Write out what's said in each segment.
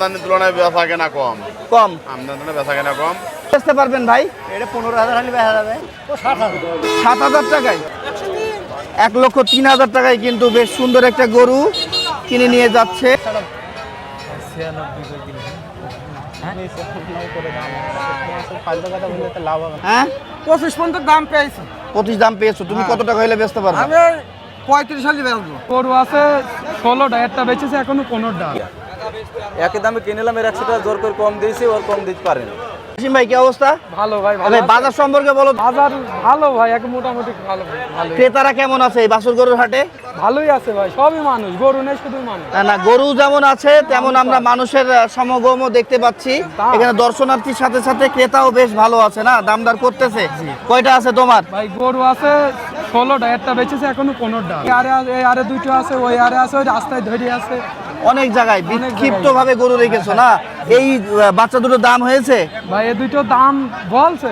আমদানির তুলনায় বেচা কেনা কম। কম? আমদানির তুলনায় বেচা কেনা কম। বেচতে পারবেন ভাই? এটা পনেরো হাজার হলে বেচা যাবে। সাত হাজার। টাকায়? এক লক্ষ তিন হাজার টাকায় কিন্তু বেশ সুন্দর একটা গরু কিনে নিয়ে যাচ্ছে। হ্যাঁ? পঁচিশ পর্যন্ত দাম পেয়েছে। পঁচিশ দাম পেয়েছ তুমি কত টাকা হলে বেচতে পারবে? আমি পঁয়ত্রিশ হাজার বেচবো। গরু আছে ষোলোটা একটা বেচেছে এখনও পনেরোটা। একই দামে কিনলাম এর একশো টাকা জোর করে কম দিয়েছি ওর কম দিতে পারেন। ভাই কি অবস্থা? ভালো ভাই ভালো বাজার সম্পর্কে বলো। বাজার ভালো ভাই এক মোটামুটি ভালো ভালো। ক্রেতারা কেমন আছে এই গরুর হাটে? ভালোই আছে ভাই সবই মানুষ গরু নেই শুধু মানুষ। না না গরু যেমন আছে তেমন আমরা মানুষের সমাগমও দেখতে পাচ্ছি। এখানে দর্শনার্থীর সাথে সাথে ক্রেতাও বেশ ভালো আছে না? দামদার করতেছে। কয়টা আছে তোমার? ভাই গরু আছে ষোলোটা একটা বেঁচেছে এখনও পনেরোটা। আরে আরে দুটো আছে ওই আরে আছে ওই রাস্তায় ধরে আছে। অনেক জায়গায় বিক্ষিপ্ত ভাবে গরু রেখেছো না? এই বাচ্চা দুটোর দাম হয়েছে? ভাই এই দুটো দাম বলছে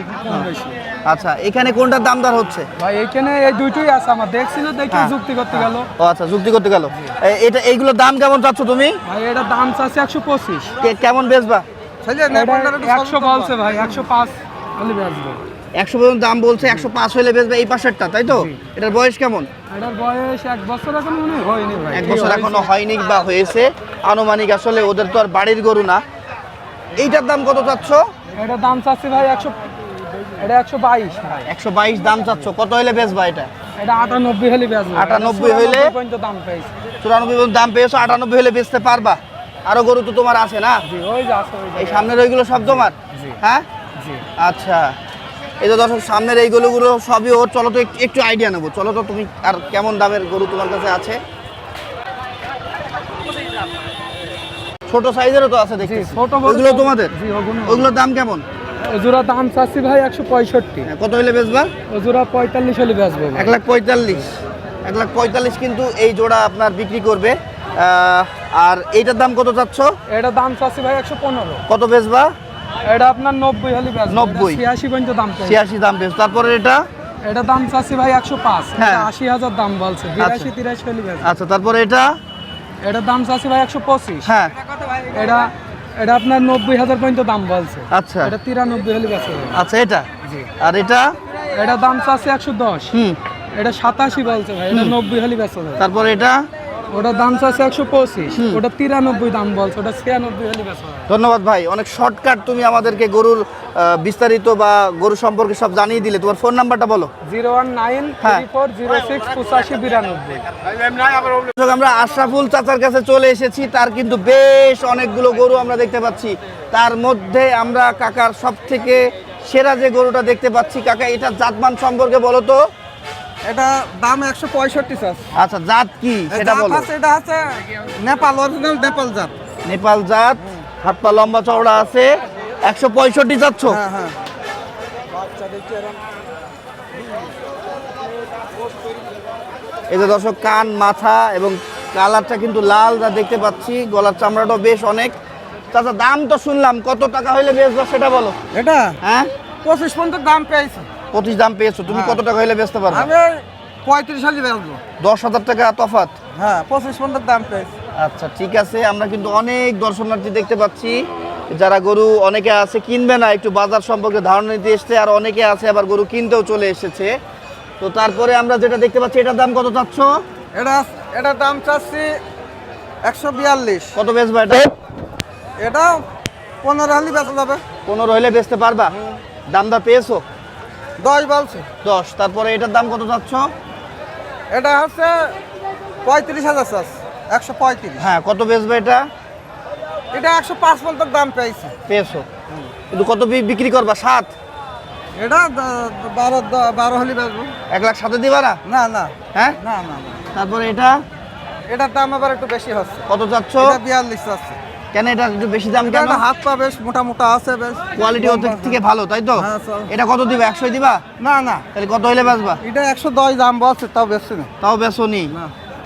আচ্ছা এখানে কোনটার দাম দামদার হচ্ছে? ভাই এখানে এই দুটোই আছে আমার দেখছিল দেখে হ্যাঁ। যুক্তি করতে গেল। ও আচ্ছা যুক্তি করতে গেল। এটা এইগুলোর দাম কেমন চাচ্ছ তুমি? ভাই এটা দাম চাচ্ছে একশো পঁচিশ। কে- কেমন বেচবা? একশো বলছে ভাই একশো পাঁচ বেচবো। একশো পর্যন্ত দাম বলছে একশো পাঁচ হলে বেচবে এই পাশেরটা তাই তো? এটার বয়স কেমন? এটার বয়স এক বছর এখন মনে হয়নি এক বছর এখনও হয়নি বা হয়েছে। আনুমানিক আসলে ওদের তো আর বাড়ির গরু না। এইটার দাম কত চাচ্ছ? এটার দাম চাচ্ছি ভাই একশো এটা একশো বাইশ একশো বাইশ দাম চাচ্ছ। কত হলে বেচবা এটা? এটা আটানব্বই হলে বেচবো। 98 হইলে? পর্যন্ত দাম পেয়েছি। চুরানব্বই পর্যন্ত দাম পেয়েছ আটানব্বই হলে বেচতে পারবা? আরও গরু তো তোমার আছে না? এই সামনের ওইগুলো সব তোমার? হ্যাঁ? আচ্ছা। এই যে দর্শক সামনের এই গরুগুলো সবই ওর চলো তো একটু- আইডিয়া নেব। চলো তো তুমি আর কেমন দামের গরু তোমার কাছে আছে? ছোট সাইজেরও তো আছে দেখছি ছোট বড় তোমাদের? ওগুলো- ওইগুলোর দাম কেমন? ওজোড়া দাম চাচ্ছি ভাই একশো পঁয়ষট্টি। হ্যাঁ, কত হলে বেচবা? ওজোড়া পঁয়তাল্লিশ হলে বেচবো এক লাখ পঁয়তাল্লিশ। এক লাখ পঁয়তাল্লিশ কিন্তু এই জোড়া আপনার বিক্রি করবে। আর এইটার দাম কত চাচ্ছ? এটা দাম চাচ্ছি ভাই একশো পনেরো। কত বেচবা? এটা আপনার নব্বই হলে 90 ছিয়াশি পর্যন্ত দাম পেয়েছি ছিয়াশি দাম বেচ তারপরে এটা? এটা দাম চাচ্ছি ভাই একশো পাঁচ। হ্যাঁ। এটা আশি হাজার দাম বলছে। বিরাশি তিরাশি হলে আচ্ছা তারপরে এটা? এটার দাম চাচ্ছি ভাই একশো পঁচিশ। হ্যাঁ। এটা এটা আপনার নব্বই হাজার পর্যন্ত দাম বলছে। আচ্ছা। এটা তিরানব্বই হলে বেচা আচ্ছা এটা? আর এটা? এটা দাম চাচ্ছে একশো দশ। হুম। এটা সাতাশি বলছে ভাই। এটা নব্বই হলে বেচা তারপরে এটা? ওটার দাম চাচ্ছে একশো পঁচিশ। ওটা তিরানব্বই দাম বলছে ওটা ছিয়ানব্বই হলে ধন্যবাদ ভাই অনেক শর্টকাট তুমি আমাদেরকে গরুর বিস্তারিত বা গরু সম্পর্কে সব জানিয়ে দিলে। তোমার ফোন নাম্বারটা বলো। জিরো ওয়ান নাইন হ্যাঁ। ফোর জিরো সিক্স পঁচাশি বিরানব্বই। আমরা আশরাফুল চাচার কাছে চলে এসেছি। তার কিন্তু বেশ অনেকগুলো গরু আমরা দেখতে পাচ্ছি। তার মধ্যে আমরা কাকার সব থেকে সেরা যে গরুটা দেখতে পাচ্ছি কাকা এটা জাতমান সম্পর্কে বলো তো। এটা দাম একশো পঁয়ষট্টি চাষ আচ্ছা জাত কি? সেটা বলো। এটা আছে নেপাল অরিজিনাল নেপাল জাত। নেপাল জাত হাত পা লম্বা চওড়া আছে একশো পঁয়ষট্টি যাচ্ছ হ্যাঁ হ্যাঁ। এই যে দর্শক কান মাথা এবং কালারটা কিন্তু লাল যা দেখতে পাচ্ছি গলার চামড়াটাও বেশ অনেক। চাচা দাম তো শুনলাম কত টাকা হইলে বেচবা সেটা বলো। এটা? হ্যাঁ? পঁচিশ পর্যন্ত দাম পেয়েছে। পঁচিশ দাম পেয়েছ তুমি কত টাকা হইলে বেচতে পারবে? আমি পঁয়ত্রিশ হাজার বেচবো। দশ হাজার টাকা তফাত হ্যাঁ পঁচিশ পর্যন্ত দাম পেয়েছে। আচ্ছা ঠিক আছে আমরা কিন্তু অনেক দর্শনার্থী দেখতে পাচ্ছি। যারা গরু অনেকে আছে কিনবে না একটু বাজার সম্পর্কে ধারণা নিতে এসছে আর অনেকে আছে আবার গরু কিনতেও চলে এসেছে। তো তারপরে আমরা যেটা দেখতে পাচ্ছি এটার দাম কত চাচ্ছ? এটা এটার দাম চাচ্ছি একশো বিয়াল্লিশ। কত বেচবা এটা? এটা পনেরো হালি বেচা যাবে। পনেরো হলে বেচতে পারবা? দামটা পেয়েছ? দশ বলছে। দশ তারপরে এটার দাম কত চাচ্ছ? এটা হচ্ছে পঁয়ত্রিশ হাজার চাষ একশো পঁয়ত্রিশ। হ্যাঁ কত বেচবে এটা? এটা একশো পাঁচ পর্যন্ত দাম পেয়েছে। পেয়েছ। কিন্তু কত বিক্রি করবা? সাত? এটা বারো বারো হলি বেচবো। এক লাখ সাথে দিবা না? না না। হ্যাঁ? না না। তারপরে এটা? এটার দাম আবার একটু বেশি হচ্ছে। কত চাচ্ছ? বিয়াল্লিশ আছে কেন এটা একটু বেশি দাম কেন? হাত পা বেশ মোটা মোটা আছে বেশ কোয়ালিটি ওর থেকে ভালো তাই তো? হ্যাঁ, এটা কত দিবা? একশোই দিবা? না না। তাহলে কত হইলে বেচবা? এটা একশো দশ দাম বলছে তাও বেশি না। তাও বেচো নি।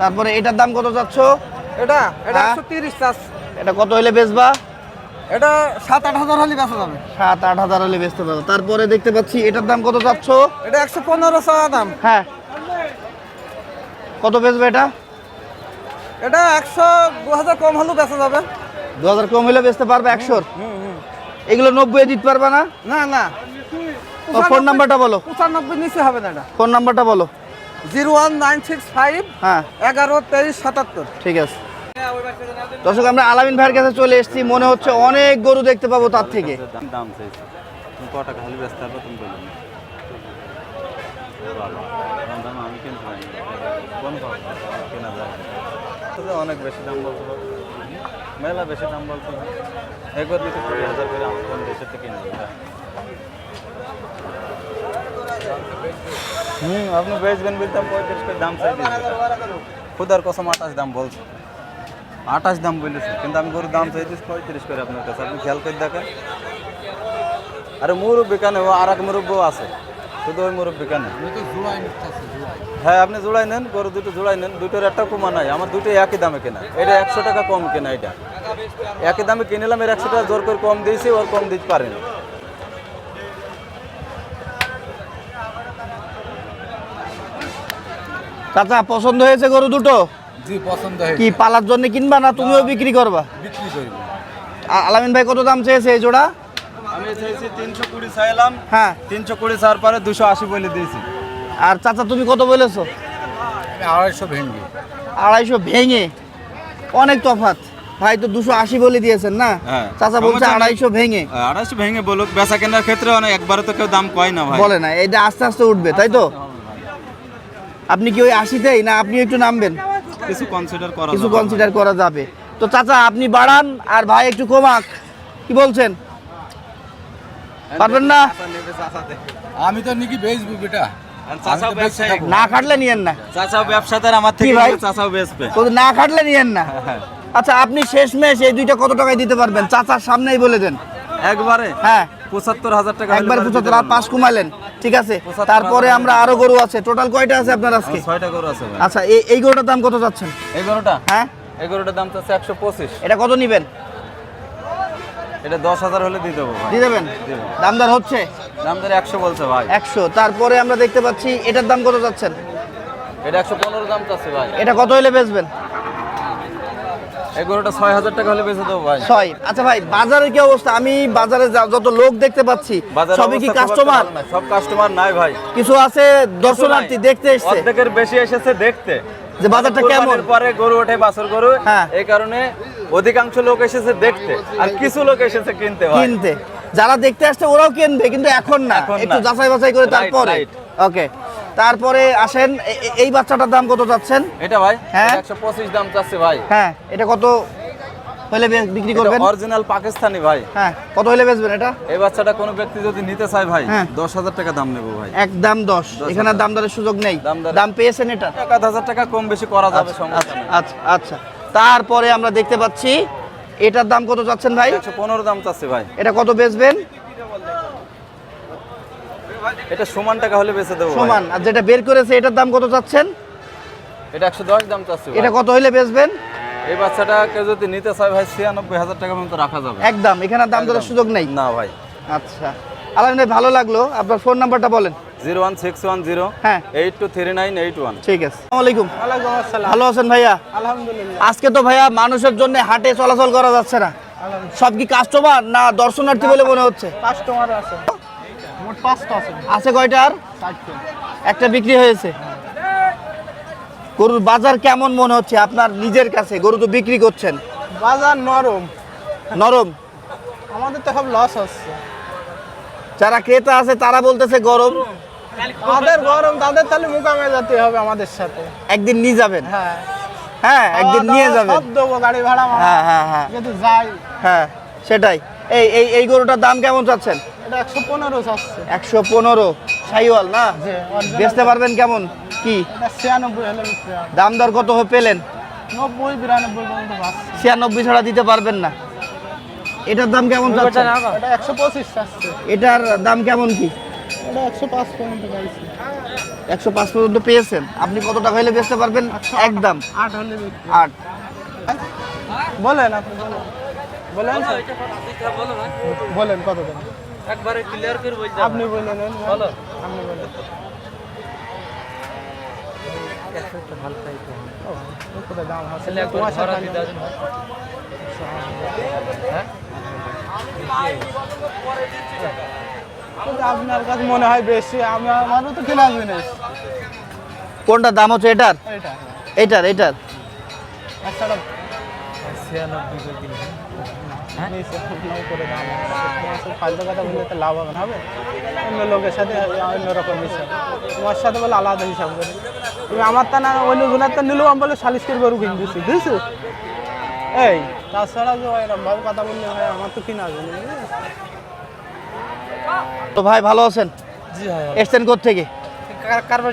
তারপরে এটার দাম কত চাচ্ছ? এটা এটা হ্যাঁ। একশো তিরিশ এটা কত হইলে বেচবা? এটা সাত আট হাজার হলে বেচা যাবে। সাত আট হাজার হলে বেচতে পারো তারপরে দেখতে পাচ্ছি এটার দাম কত চাচ্ছ? এটা একশো পনেরো চাওয়া দাম। হ্যাঁ। কত বেচবে এটা? এটা একশো দু হাজার কম হলেও বেচা যাবে। দু হাজার কম হলে বেচতে পারবে একশোর। এগুলো নব্বই দিতে পারবে না? না না। ও, ফোন নাম্বারটা বলো। পঁচানব্বই নিচে হবে না এটা। ফোন নাম্বারটা বলো। Zero one nine six five হ্যাঁ। এগারো তেইশ সাতাত্তর। ঠিক আছে। দর্শক আমরা আলামিন ভাইয়ের কাছে চলে এসেছি। মনে হচ্ছে অনেক গরু দেখতে পাবো তার থেকে। দাম চাইছে। তুমি ক টাকা হলে বেচতে পারবে তুমি বলো। ভালো কম দাম আমি কিনতে পারি কোন কেনা যায়। অনেক বেশি দাম বলছো। বাবু। মেলা বেশি দাম বলছো একবার দিতে কুড়ি হাজার করে আমার কোন দেশের থেকে কিনবো এটা? হুম আপনি বেচবেন বলতাম পঁয়ত্রিশ করে দাম চাই দিয়েছি খুদার কসম আঠাশ দাম বলছো আঠাশ দাম বলেছে কিন্তু আমি গরুর দাম চাইতেছি পঁয়ত্রিশ করে আপনার কাছে আপনি খেয়াল করে দেখেন আরে মুরব্বী কেন ও আর এক মুরব্বও আছে শুধু ওই মুরব্বী কেন? হ্যাঁ আপনি জোড়াই নেন গরু দুটো জোড়াই নেন দুটোর একটা কমা নাই। আমার দুটো একই দামে কেনা। এটা একশো টাকা কম কেনা এটা। একই দামে কিনলাম এর একশো টাকা জোর করে কম দিয়েছি ওর কম দিতে পারেনি। চাচা পছন্দ হয়েছে গরু দুটো? জি পছন্দ কি পালার জন্য কিনবা না তুমিও বিক্রি করবা? বিক্রি করব আলামিন ভাই কত দাম চেয়েছে এই জোড়া? আমি চাইছি তিনশো কুড়ি চাইলাম। হ্যাঁ। তিনশো কুড়ি চার পরে দুশো আশি বলে দিয়েছি। আর চাচা তুমি কত বলেছ? আড়াইশো ভেন্ডি আড়াইশো ভেঙে। অনেক তফাৎ। ভাই তো দুশো আশি বলে দিয়েছেন না? হ্যাঁ। চাচা বলছে আড়াইশো ভেঙে। আড়াইশো ভেঙে বলুক বেচা কেনার ক্ষেত্রে অনেক একবারে তো কেউ দাম কয় না ভাই। বলে না এটা আস্তে আস্তে উঠবে তাই তো? আপনি কি ওই আশি আশিতেই না আপনি একটু নামবেন? কিছু কনসিডার করা কিছু যাবে। কনসিডার করা যাবে। তো চাচা আপনি বাড়ান আর ভাই একটু কমাক। কি বলছেন? পারবেন না? আমি তো নাকি বেচবো বেটা। না খাটলে নিয়েন না। চাচাও ব্যবসাদার আমার থেকে ভাই? চাচাও বেচবে। না খাটলে নিয়েন না। আচ্ছা আপনি শেষ মেশ এই দুইটা কত টাকায় দিতে পারবেন? চাচার সামনেই বলে দেন। একবারে? হ্যাঁ। পঁচাত্তর হাজার টাকা একবার পঁচাত্তর আর পাঁচ কমাইলেন ঠিক আছে। তারপরে আমরা আরও গরু আছে। টোটাল কয়টা আছে আপনার আজকে? ছয়টা গরু আছে আচ্ছা এই গরুটার দাম কত যাচ্ছেন এই গরুটা? হ্যাঁ? এই গরুটার দাম তো একশো পঁচিশ। এটা কত নিবেন? এটা দশ হাজার হলে দিয়ে দেবো দিয়ে দেবেন? দেবো। দাম দর হচ্ছে? দাম ধরে একশো বলছে ভাই। একশো। তারপরে আমরা দেখতে পাচ্ছি এটার দাম কত যাচ্ছেন এটা একশো পনেরো দাম চাচ্ছে ভাই। এটা কত হলে বেচবেন? এই গরুটা ছয় হাজার টাকা হলে বেঁচে দেবো ভাই। ছয়। আচ্ছা ভাই বাজারের কি অবস্থা? আমি বাজারে যা- যত লোক দেখতে পাচ্ছি সবই কি কাস্টমার সব কাস্টমার নাই ভাই। কিছু আছে দর্শনার্থী দেখতে এসছে? অর্ধেকের বেশি এসেছে দেখতে। যে বাজারটা কেমন? পরে গরু ওঠে বাছর গরু হ্যাঁ। এই কারণে অধিকাংশ লোক এসেছে দেখতে আর কিছু লোক এসেছে কিনতে কিনতে। যারা দেখতে আসছে ওরাও কিনবে কিন্তু এখন না। একটু যাচাই বাছাই করে তারপরে। ওকে তারপরে আসেন এই বাচ্চাটার দাম কত চাচ্ছেন? এটা ভাই হ্যাঁ। একশো পঁচিশ দাম চাচ্ছে ভাই। হ্যাঁ এটা কত হলে বিক্রি করবেন? অরিজিনাল পাকিস্তানি ভাই। হ্যাঁ কত হলে বেচবেন এটা? এই বাচ্চাটা কোনো ব্যক্তি যদি নিতে চায় ভাই হ্যাঁ। দশ হাজার টাকা দাম নেব ভাই। একদম দশ। এখানে দাম দরের সুযোগ নেই। দাম পেয়েছেন এটা? এক হাজার টাকা কম বেশি করা যাবে আচ্ছা আচ্ছা আচ্ছা তারপরে আমরা দেখতে পাচ্ছি এটার দাম কত চাচ্ছেন ভাই? পনেরো দাম চাচ্ছে ভাই। এটা কত বেচবেন? এটা সমান টাকা হলে বেঁচে দেবো সমান। আর যেটা বের করেছে এটার দাম কত চাচ্ছেন? এটা একশো দশ দাম চাচ্ছে এটা কত হইলে বেচবেন? এই বাচ্চাটা কেউ যদি নিতে চায় ভাই ছিয়ানব্বই হাজার টাকা পর্যন্ত রাখা যাবে। একদম এখানে দাম দরের সুযোগ নেই। না ভাই। আচ্ছা। আলামিন ভাই ভালো লাগল। আপনার ফোন নাম্বারটা বলেন। Zero one six one zero হ্যাঁ। Eight two three nine eight one. ঠিক আছে। আসসালামু আলাইকুম। ওয়ালাইকুম আসসালাম। ভালো আছেন ভাইয়া? আলহামদুলিল্লাহ। আজকে তো ভাইয়া মানুষের জন্য হাটে চলাচল করা যাচ্ছে না। সব কি কাস্টমার না দর্শনার্থী বলে মনে হচ্ছে? কাস্টমার আছে। মোট পাঁচটা আছে। আছে কয়টা আর একটা বিক্রি হয়েছে। গরুর বাজার কেমন মনে হচ্ছে আপনার নিজের কাছে? গরু তো বিক্রি করছেন। বাজার নরম। নরম? আমাদের তো সব লস হচ্ছে। যারা ক্রেতা আছে তারা বলতেছে গরম। আমাদের গরম তাদের তাহলে মোকামে যেতে হবে আমাদের সাথে। একদিন নিয়ে যাবেন? হ্যাঁ। হ্যাঁ একদিন নিয়ে যাবেন। সব দেবো গাড়ি ভাড়া হ্যাঁ হ্যাঁ হ্যাঁ। যদি যাই। হ্যাঁ সেটাই। এই এই এই গরুটার দাম কেমন চাচ্ছেন? এটা একশো পনেরো চাচ্ছে। একশো পনেরো। সাইওয়াল না? বেচতে পারবেন কেমন? কি। দাম দর কত পেলেন? নব্বই বিরানব্বই ছিয়ানব্বই ছাড়া দিতে পারবেন না। এটার দাম কেমন একশো পঁচিশ এটার দাম কেমন কি? এটা একশো পাঁচ পর্যন্ত একশো পাঁচ পর্যন্ত পেয়েছেন। আপনি কত টাকা হলে বেচতে পারবেন? একদম। আট হলে আট। বলেন আপনি বলেন। বলেন। বলেন কত দেন একবারে ক্লিয়ার করে বলতে আপনি বলেন। বলো। আপনি বলেন ও, এ কোথায় দাম আছে? তোমার সাথে আমি- আপনার কাছে মনে হয় বেশি আমি আমারও তো কেনা জিনিস। কোনটা দাম হচ্ছে এটার? এটা এটার এটার ফালতু কথা বললে তো লাভ হবে। না হবে অন্য লোকের সাথে অন্য রকম হিসাব। তোমার সাথে বলে আলাদা হিসাব করে। তুমি আমার তা না অন্য গুণার তো নিলেও আমি বলে সালিশ করে গরু কিনে দিচ্ছি বুঝছ এই তাছাড়া যে এরকম ভাবে কথা বললে ভাই আমার তো কিনা যাবে তো ভাই ভালো আছেন? জি ভাই এসছেন থেকে কারবার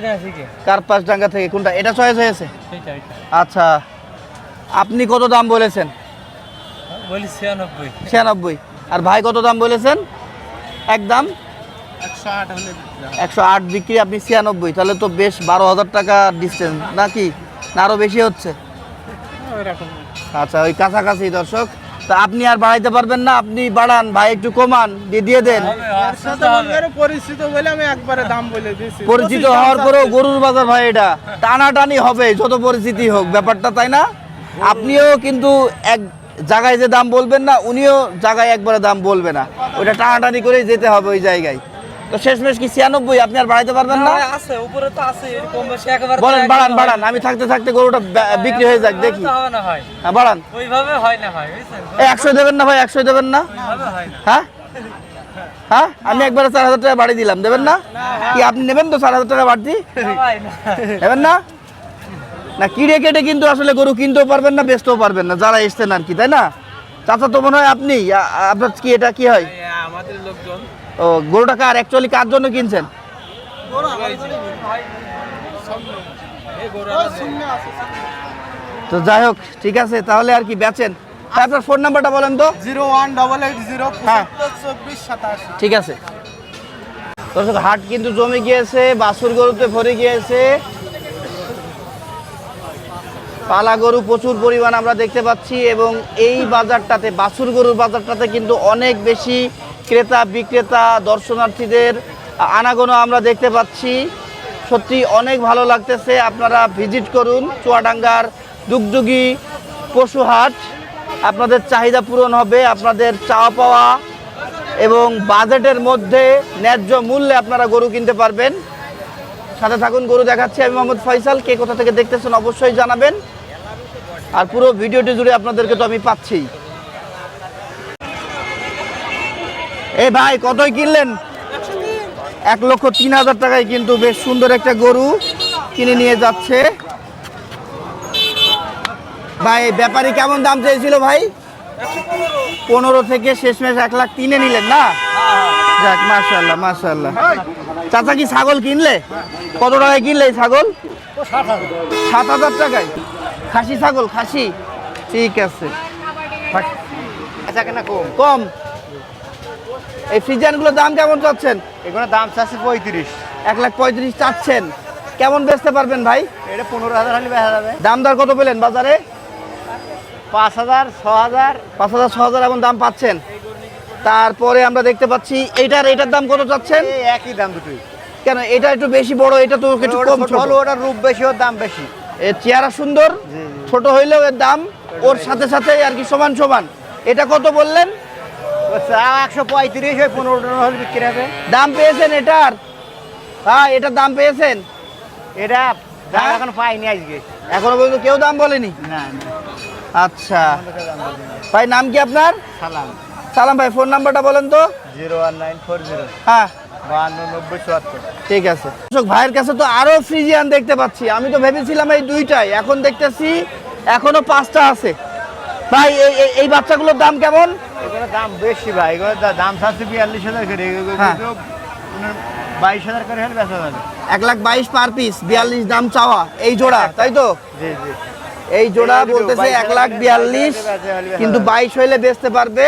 কার পাঁচ ডাঙ্গা থেকে কোনটা? এটা চয়েস হয়েছে? আচ্ছা আপনি কত দাম বলেছেন? বলি ছিয়ানব্বই। ছিয়ানব্বই। আর ভাই কত দাম বলেছেন? একদম একশো আট বিক্রি আপনি ছিয়ানব্বই তাহলে তো বেশ বারো হাজার টাকা ডিস্টেন্স নাকি? না আরও বেশি হচ্ছে? আচ্ছা ওই কাছাকাছি দর্শক। তা আপনি আর বাড়াইতে পারবেন না আপনি বাড়ান ভাই একটু কমান দিয়ে দিয়ে দেন। পরিচিত বলে আমি একবারে দাম বলে দিয়েছি। পরিচিত হওয়ার পরেও গরুর বাজার ভাই এটা টানাটানি হবে যত পরিচিতি হোক ব্যাপারটা তাই না? আপনিও কিন্তু এক জায়গায় যে দাম বলবেন না উনিও জায়গায় একবারে দাম বলবে না। ওইটা টানাটানি করেই যেতে হবে ওই জায়গায়। তো শেষমেশ কি ছিয়ানব্বই? আপনি আর বাড়াইতে পারবেন না? আছে উপরে তো আছে এরকম বেশি একেবারে বলেন বাড়ান বাড়ান আমি থাকতে থাকতে গরুটা বিক্রি হয়ে যাক দেখি। হবে না ভাই হ্যাঁ বাড়ান। ওইভাবে হয় না ভাই বুঝছেন? এই একশো দেবেন না ভাই একশো দেবেন না? হয় না। হ্যাঁ? হ্যাঁ? আমি একবারে চার হাজার টাকা বাড়ি দিলাম দেবেন না? কি আপনি নেবেন তো চার হাজার টাকা বাড়তি? নেবেন না? না কিড়ে কেটে কিন্তু আসলে গরু কিনতেও পারবেন না বেচতেও পারবেন না যারা এসছেন আর কি তাই না? চাচা তো মনে হয় আপনি আপনার কি এটা কি হয়? আমাদের লোকজন ও, গরুটা কার? অ্যাকচুয়ালি কার জন্য কিনছেন? তো যাই হোক, ঠিক আছে, তাহলে আর কি বেচেন। আপনার ফোন নাম্বারটা বলেন তো। Zero one double eight zero হ্যাঁ। ঠিক আছে। দর্শক, হাট কিন্তু জমে গিয়েছে, বাছুর গরুতে ভরে গিয়েছে। পালা গরু প্রচুর পরিমাণ আমরা দেখতে পাচ্ছি এবং এই বাজারটাতে, বাছুর গরুর বাজারটাতে কিন্তু অনেক বেশি ক্রেতা, বিক্রেতা, দর্শনার্থীদের আনাগোনা আমরা দেখতে পাচ্ছি। সত্যি অনেক ভালো লাগতেছে, আপনারা ভিজিট করুন চুয়াডাঙ্গার দুগদুগি পশুহাট। আপনাদের চাহিদা পূরণ হবে, আপনাদের চাওয়া পাওয়া এবং বাজেটের মধ্যে ন্যায্য মূল্যে আপনারা গরু কিনতে পারবেন। সাথে থাকুন, গরু দেখাচ্ছি আমি মোহাম্মদ ফয়সাল। কে কোথা থেকে দেখতেছেন অবশ্যই জানাবেন। আর পুরো ভিডিওটি জুড়ে আপনাদেরকে তো আমি পাচ্ছি। এই ভাই কতই কিনলেন? এক লক্ষ তিন হাজার টাকায় কিন্তু বেশ সুন্দর একটা গরু কিনে নিয়ে যাচ্ছে। ভাই ব্যাপারী কেমন দাম চেয়েছিল ভাই? পনেরো থেকে শেষমেশ এক লাখ তিনে নিলেন না? যাক মাশাল্লাহ মাশাল্লাহ চাচা কি ছাগল কিনলে? কত টাকায় কিনলে এই ছাগল? সাত হাজার টাকায়? খাসি ছাগল খাসি? ঠিক আছে। আচ্ছা কম? এই ফ্রিজানগুলোর দাম কেমন চাচ্ছেন? এগুলো দাম চাচ্ছে পঁয়ত্রিশ। এক লাখ পঁয়ত্রিশ চাচ্ছেন। কেমন বেচতে পারবেন ভাই? এটা পনেরো হাজার হলে বেচা যাবে। দাম দর কত পেলেন বাজারে? পাঁচ হাজার ছ হাজার। পাঁচ হাজার ছ হাজার এমন দাম পাচ্ছেন। তারপরে আমরা দেখতে পাচ্ছি এইটার এটার দাম কত চাচ্ছেন? একই দাম দুটোই। কেন এটা একটু বেশি বড় এটা তো একটু কম ছোট ওটার রূপ বেশি ওর দাম বেশি। এর চেহারা সুন্দর ছোট হইলেও এর দাম ওর সাথে সাথে আর কি সমান সমান। এটা কত বললেন? একশো পঁয়ত্রিশ ওই পনেরো টনেরো হলে বিক্রি হবে? দাম পেয়েছেন এটার? হ্যাঁ এটার দাম পেয়েছেন? এটা দাম হ্যাঁ? এখন পাইনি আজকে। এখনও পর্যন্ত কেউ দাম বলেনি? না আচ্ছা। ভাই নাম কি আপনার? সালাম। সালাম ভাই ফোন নাম্বারটা বলেন তো। Zero one nine four zero. হ্যাঁ। ঠিক আছে। ভাইয়ের কাছে তো আরও ফ্রিজিয়ান দেখতে পাচ্ছি। আমি তো ভেবেছিলাম এই দুইটাই। এখন দেখতেছি এখনও পাঁচটা আছে। ভাই এই বাচ্চাগুলোর দাম কেমন? এগুলো দাম বেশি ভাই এগুলো দাম চাচ্ছে বিয়াল্লিশ হাজার করে এগুলো হ্যাঁ। কিন্তু উনার বাইশ হাজার করে হলে বেচা যাবে। এক লাখ বাইশ পার পিস বিয়াল্লিশ দাম চাওয়া এই জোড়া তাই তো? জি জি। এই জোড়া বলতেছে এক লাখ বিয়াল্লিশ কিন্তু বাইশ হইলে বেচতে পারবে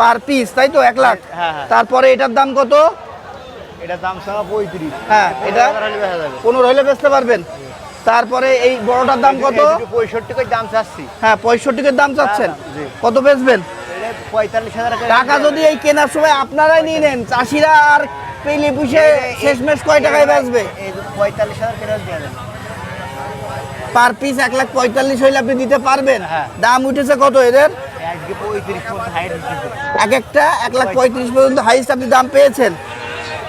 পার পিস তাই তো এক লাখ? হ্যাঁ, হ্যাঁ। তারপরে এটার দাম কত? এটা দাম চাওয়া পঁয়ত্রিশ। হ্যাঁ এটা পনেরো হইলে বেচতে পারবেন। তারপরে এই বড়টার দাম কত? পঁয়ষট্টি দাম চাচ্ছি। হ্যাঁ পঁয়ষট্টিকে দাম চাচ্ছেন। কত বেচবেন? পঁয়তাল্লিশ হাজার টাকা যদি এই কেনার সময় আপনারাই নিয়ে নেন চাষিরা আর পেলে পুষে শেষমেশ কয় টাকায় বাঁচবে? পঁয়তাল্লিশ হাজার দিয়ে দেন পার পিস এক লাখ পঁয়তাল্লিশ হইলে আপনি দিতে পারবেন? হ্যাঁ। দাম উঠেছে কত এদের? এক একটা এক লাখ পঁয়ত্রিশ পর্যন্ত হাইস্ট আপনি দাম পেয়েছেন।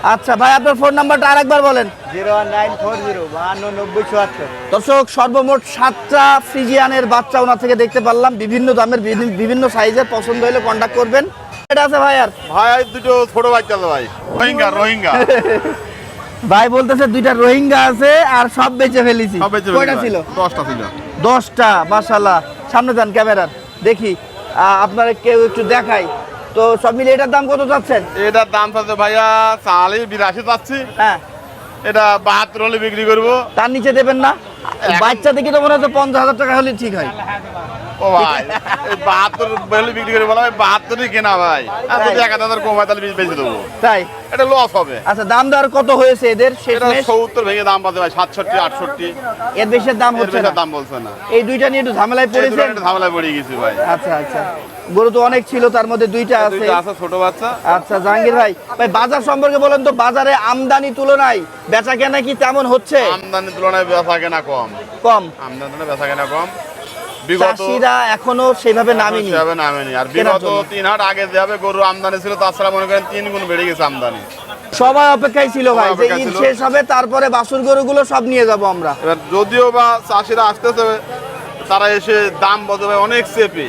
আচ্ছা ভাই আপনার ফোন নাম্বারটা আরেকবার বলেন। জিরো নাইন ফোর জিরো বাহান্ন নব্বই চুয়াত্তর। দর্শক সর্বমোট সাতটা ফ্রিজিয়ানের বাচ্চা ওনার থেকে দেখতে পারলাম। বিভিন্ন দামের বিভি- বিভিন্ন সাইজের পছন্দ হলে কন্ট্যাক্ট করবেন। এটা আছে ভাই আর? ভাই দুটো ছোট বাচ্চা তো ভাই। রোহিঙ্গা রোহিঙ্গা। ভাই বলতেছে দুইটা রোহিঙ্গা আছে আর সব বেচে ফেলেছি। কয়টা ছিল? দশটা ছিল। দশটা মাশাল্লাহ সামনে যান ক্যামেরার। দেখি আপনারা কেউ একটু দেখাই। তো সব মিলে এটার দাম কত চাচ্ছেন? এটার দাম চাচ্ছে ভাইয়া চালি বিরাশি চাচ্ছি। হ্যাঁ। এটা বাহাত্তর হলে বিক্রি করব। তার নিচে দেবেন না। বাচ্চা দেখি তো মনে হচ্ছে পঞ্চাশ হাজার টাকা হলে ঠিক হয়। ও ভাই বাহাত্তর হলে বিক্রি করে বলা ভাই বাহাত্তরই কেনা ভাই। আর যদি এক হাজার কমায় তাহলে বেঁচে দেবো। তাই। এটা লস হবে। আচ্ছা দাম দেওয়ার কত হয়েছে এদের? সত্তর ভেঙে দাম পাচ্ছে ভাই সাতষট্টি আটষট্টি। এর বেশি দাম হচ্ছে দাম বলছে না। এই দুইটা নিয়ে একটু ঝামেলায় এই দুটো পড়েছেন? একটা ঝামেলায় পড়ে গেছি ভাই। আচ্ছা আচ্ছা। গরু তো অনেক ছিল তার মধ্যে দুইটা আছে। ছোট বাচ্চা। আচ্ছা জাহাঙ্গীর ভাই ভাই বাজার সম্পর্কে বলেন তো বাজারে আমদানি তুলনায় বেচা কেনা কি তেমন হচ্ছে? আমদানি তুলনায় বেচা কেনা কম। কম। তুলনায় বেচা কেনা কম। চাষিরা এখনও সেভাবে নামেনি। সেভাবে নামেনি। আর বিগত তিন হাট আগে যেভাবে গরু আমদানি ছিল তাছাড়া মনে করেন তিন গুণ বেড়ে গেছে আমদানি। সবাই অপেক্ষায় ছিল ভাই যে ঈদ শেষ হবে তারপরে বাসুর গরুগুলো সব নিয়ে যাব আমরা। এবার যদিও বা চাষিরা আসতেছে তারা এসে দাম ভাই অনেক চেপে।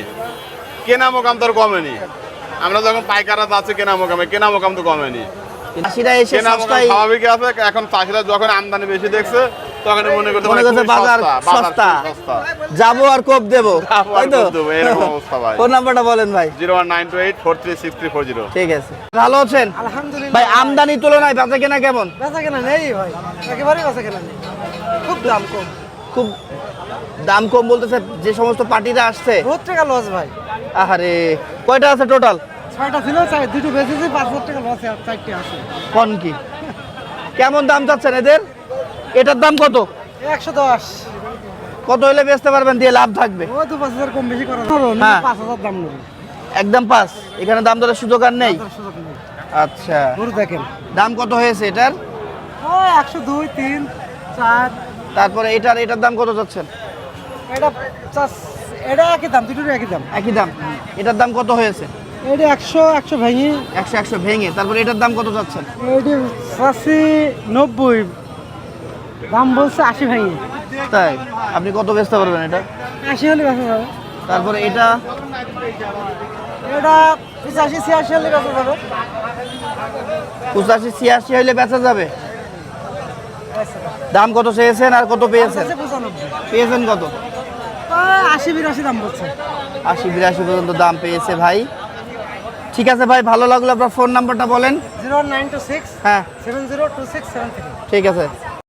কেনা মোকাম তো আর কমেনি। আমরা যখন পাইকারা যাচ্ছে কেনা মোকামে কেনা মোকাম তো কমেনি। চাষিরা এসে স্বাভাবিক আছে এখন চাষিরা যখন আমদানি বেশি দেখছে তখন মনে করতে মনে খুবই বাজার সস্তা, যাব আর কোপ দেবো তাই তো। ফোন নাম্বারটা বলেন ভাই। Zero one nine two eight four three six three four zero. ঠিক আছে। ভালো আছেন? আলহামদুলিল্লাহ। ভাই আমদানি তুলনায় বেচা কেনা কেমন? বেচা কেনা নেই ভাই একেবারেই বেচা কেনা নেই। খুব দাম কম। খুব দাম কম বলতেছে যে সমস্ত পার্টিরা আসছে। বহুত টাকা লস ভাই। আহারে কয়টা আছে টোটাল ছয়টা ছিল চাই দুটো বেচেছি পাঁচ হাজার টাকা লস চারটে আছে। কোন কি? কেমন দাম চাচ্ছেন এদের? এটার দাম কত? একশো দশ। কত হলে বেচতে পারবেন? দিয়ে লাভ থাকবে। ও দু পাঁচ হাজার কম বেশি করা হ্যাঁ। পাঁচ হাজার দাম নেবে একদম পাস এখানে দাম দরের সুযোগ আর নেই? আচ্ছা। গরু দেখেন। দাম কত হয়েছে এটার? ও একশো দুই তিন চার। তারপরে এটার এটার দাম কত যাচ্ছেন? এটা এটা একই দাম দুটোর একই দাম। একই দাম। এটার দাম কত হয়েছে? এটা একশো একশো ভেঙে। একশো একশো ভেঙে। তারপরে এটার দাম কত যাচ্ছেন? এটি চাষি নব্বই। দাম বলছে আশি ভাই। তাই? আপনি কত বেচতে পারবেন এটা? আশি হলে বেচা যাবে তারপরে এটা? এটা পঁচাশি ছিয়াশি হলে বেচা যাবে পঁচাশি ছিয়াশি হইলে বেচা যাবে? দাম কত চেয়েছেন আর কত পেয়েছেন? পেয়েছেন কত? আশি বিরাশি দাম বলছে। আশি বিরাশি পর্যন্ত দাম পেয়েছে ভাই। ঠিক আছে ভাই ভালো লাগল আপনার ফোন নাম্বারটা বলেন। জিরো নাইন টু সিক্স হ্যাঁ। Seven zero two six seven three. ঠিক আছে।